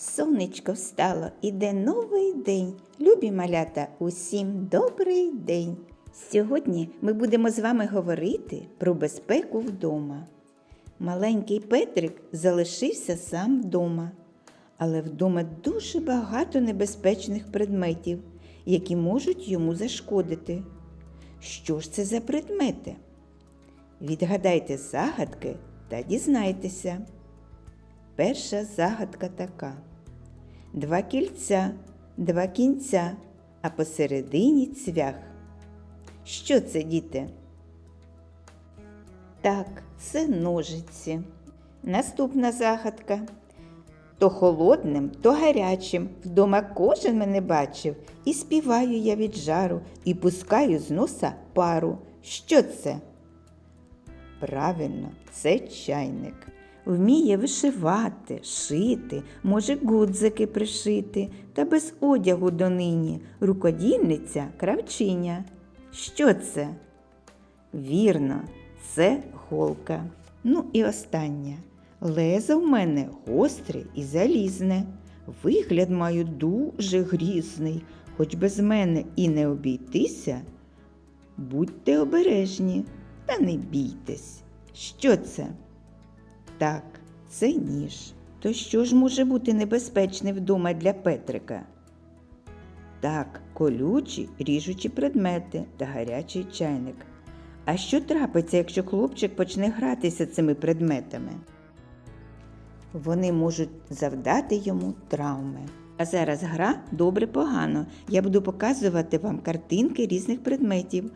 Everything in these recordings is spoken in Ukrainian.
Сонечко встало, іде новий день. Любі малята, усім добрий день. Сьогодні ми будемо з вами говорити про безпеку вдома. Маленький Петрик залишився сам вдома, але вдома дуже багато небезпечних предметів, які можуть йому зашкодити. Що ж це за предмети? Відгадайте загадки та дізнайтеся. Перша загадка така. Два кільця, два кінця, а посередині цвях. Що це, діти? Так, це ножиці. Наступна загадка. То холодним, то гарячим вдома кожен мене бачив, і співаю я від жару, і пускаю з носа пару. Що це? Правильно, це чайник. Вміє вишивати, шити, може гудзики пришити, та без одягу донині рукодільниця кравчиня. Що це? Вірно, це голка. Ну і останнє. Лезо в мене гостре і залізне. Вигляд маю дуже грізний, хоч без мене і не обійтися. Будьте обережні та не бійтесь. Що це? Так, це ніж. То що ж може бути небезпечне вдома для Петрика? Так, колючі, ріжучі предмети та гарячий чайник. А що трапиться, якщо хлопчик почне гратися цими предметами? Вони можуть завдати йому травми. А зараз гра добре погано. Я буду показувати вам картинки різних предметів,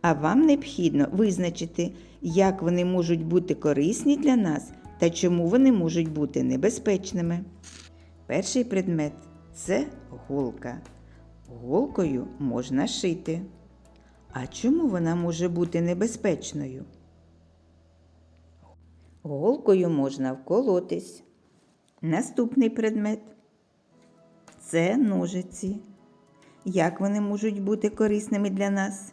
а вам необхідно визначити, як вони можуть бути корисні для нас та чому вони можуть бути небезпечними. Перший предмет це голка. Голкою можна шити. А чому вона може бути небезпечною? Голкою можна вколотись. Наступний предмет це ножиці. Як вони можуть бути корисними для нас?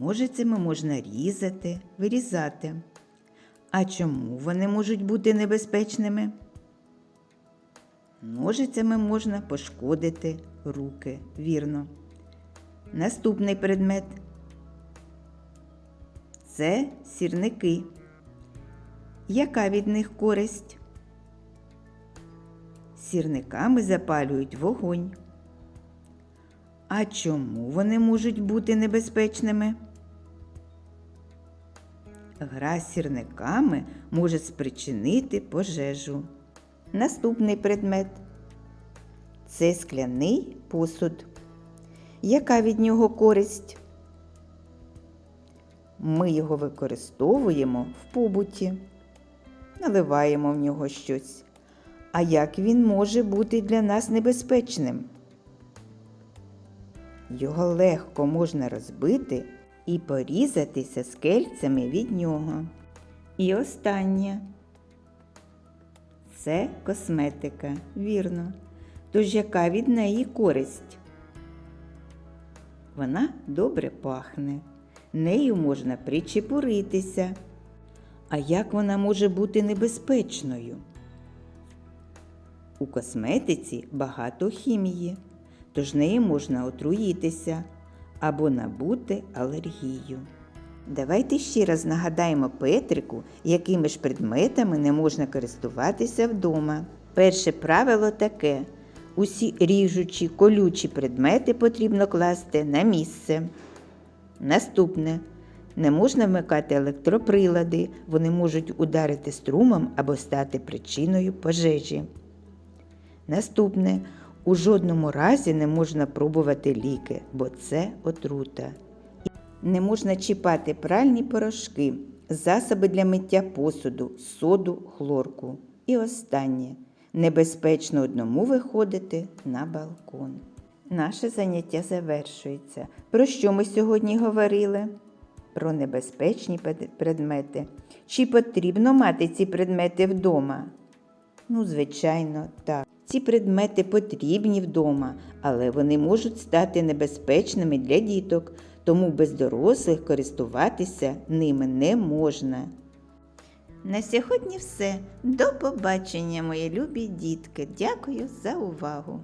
Ножицями можна різати, вирізати. А чому вони можуть бути небезпечними? Ножицями можна пошкодити руки, вірно. Наступний предмет це сірники. Яка від них користь? Сірниками запалюють вогонь. А чому вони можуть бути небезпечними? Гра з сірниками може спричинити пожежу. Наступний предмет це скляний посуд. Яка від нього користь? Ми його використовуємо в побуті, наливаємо в нього щось. А як він може бути для нас небезпечним? Його легко можна розбити і порізатися скельцями від нього. І останнє це косметика, вірно. Тож яка від неї користь? Вона добре пахне, нею можна причепуритися. А як вона може бути небезпечною? У косметиці багато хімії, тож нею можна отруїтися або набути алергію. Давайте ще раз нагадаємо Петрику, якими ж предметами не можна користуватися вдома. Перше правило таке: усі ріжучі, колючі предмети потрібно класти на місце. Наступне. Не можна вмикати електроприлади, вони можуть ударити струмом або стати причиною пожежі. Наступне. У жодному разі не можна пробувати ліки, бо це отрута. Не можна чіпати пральні порошки, засоби для миття посуду, соду, хлорку. І останнє небезпечно одному виходити на балкон. Наше заняття завершується. Про що ми сьогодні говорили? Про небезпечні предмети. Чи потрібно мати ці предмети вдома? Ну, звичайно, так. Ці предмети потрібні вдома, але вони можуть стати небезпечними для діток, тому без дорослих користуватися ними не можна. На сьогодні все. До побачення, мої любі дітки. Дякую за увагу.